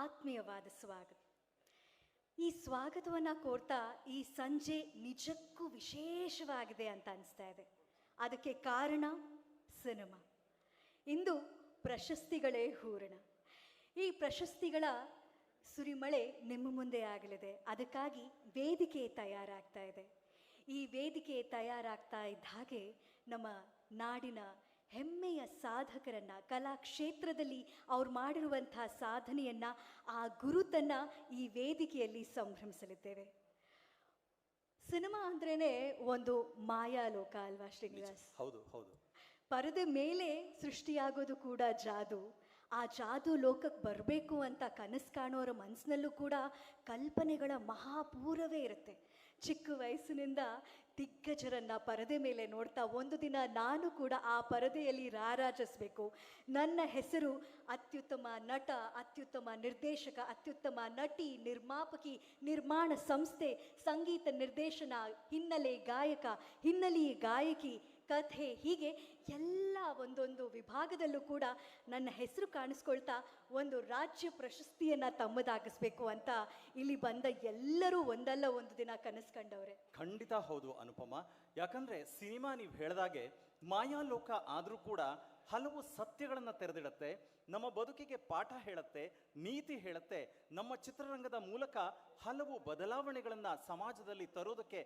ಆತ್ಮೀಯವಾದ ಸ್ವಾಗತ. ಈ ಸ್ವಾಗತವನ್ನು ಕೋರ್ತಾ ಈ ಸಂಜೆ ನಿಜಕ್ಕೂ ವಿಶೇಷವಾಗಿದೆ ಅಂತ ಅನಿಸ್ತಾ ಇದೆ. ಅದಕ್ಕೆ ಕಾರಣ ಸಿನಿಮಾ. ಇಂದು ಪ್ರಶಸ್ತಿಗಳೇ ಹೂರಣ. ಈ ಪ್ರಶಸ್ತಿಗಳ ಸುರಿಮಳೆ ನಿಮ್ಮ ಮುಂದೆ ಆಗಲಿದೆ. ಅದಕ್ಕಾಗಿ ವೇದಿಕೆ ತಯಾರಾಗ್ತಾ ಇದೆ. ಈ ವೇದಿಕೆ ತಯಾರಾಗ್ತಾ ಇದ್ದ ಹಾಗೆ ನಮ್ಮ ನಾಡಿನ ಹೆಮ್ಮೆಯ ಸಾಧಕರನ್ನ ಕಲಾ ಕ್ಷೇತ್ರದಲ್ಲಿ ಅವ್ರು ಮಾಡಿರುವಂಥ ಸಾಧನೆಯನ್ನ ಆ ಗುರುತನ್ನು ಈ ವೇದಿಕೆಯಲ್ಲಿ ಸಂಭ್ರಮಿಸಲಿದ್ದೇವೆ. ಸಿನಿಮಾ ಅಂದ್ರೇ ಒಂದು ಮಾಯಾಲೋಕ ಅಲ್ವಾ ಶ್ರೀನಿವಾಸ್? ಹೌದು ಹೌದು. ಪರದೆ ಮೇಲೆ ಸೃಷ್ಟಿಯಾಗೋದು ಕೂಡ ಜಾದು. ಆ ಜಾದು ಲೋಕಕ್ಕೆ ಬರಬೇಕು ಅಂತ ಕನಸು ಕಾಣೋರ ಮನಸ್ಸಿನಲ್ಲೂ ಕೂಡ ಕಲ್ಪನೆಗಳ ಮಹಾಪೂರವೇ ಇರುತ್ತೆ. ಚಿಕ್ಕ ವಯಸ್ಸಿನಿಂದ ದಿಗ್ಗಜರನ್ನ ಪರದೆ ಮೇಲೆ ನೋಡ್ತಾ ಒಂದು ದಿನ ನಾನು ಕೂಡ ಆ ಪರದೆಯಲ್ಲಿ ರಾರಾಜಿಸ್ಬೇಕು. ನನ್ನ ಹೆಸರು ಅತ್ಯುತ್ತಮ ನಟ, ಅತ್ಯುತ್ತಮ ನಿರ್ದೇಶಕ, ಅತ್ಯುತ್ತಮ ನಟಿ, ನಿರ್ಮಾಪಕಿ, ನಿರ್ಮಾಣ ಸಂಸ್ಥೆ, ಸಂಗೀತ ನಿರ್ದೇಶನ, ಹಿನ್ನೆಲೆ ಗಾಯಕ, ಹಿನ್ನೆಲೆ ಗಾಯಕಿ ಕಥೆ ಹೀಗೆ ಎಲ್ಲ ಒಂದೊಂದು ವಿಭಾಗದಲ್ಲೂ ಕೂಡ ನನ್ನ ಹೆಸರು ಕಾಣಿಸ್ಕೊಳ್ತಾ ಒಂದು ರಾಜ್ಯ ಪ್ರಶಸ್ತಿಯನ್ನ ತಮ್ಮದಾಗಿಸ್ಬೇಕು ಅಂತ ಇಲ್ಲಿ ಬಂದ ಎಲ್ಲರೂ ಒಂದಲ್ಲ ಒಂದು ದಿನ ಕನಸು ಕಂಡವ್ರೆ. ಖಂಡಿತ ಹೌದು ಅನುಪಮ. ಯಾಕಂದ್ರೆ ಸಿನಿಮಾ ನೀವು ಹೇಳ್ದಾಗೆ ಮಾಯಾಲೋಕ ಆದರೂ ಕೂಡ ಹಲವು ಸತ್ಯಗಳನ್ನು ತೆರೆದಿಡತ್ತೆ, ನಮ್ಮ ಬದುಕಿಗೆ ಪಾಠ ಹೇಳುತ್ತೆ, ನೀತಿ ಹೇಳುತ್ತೆ, ನಮ್ಮ ಚಿತ್ರರಂಗದ ಮೂಲಕ ಹಲವು ಬದಲಾವಣೆಗಳನ್ನ ಸಮಾಜದಲ್ಲಿ ತರೋದಕ್ಕೆ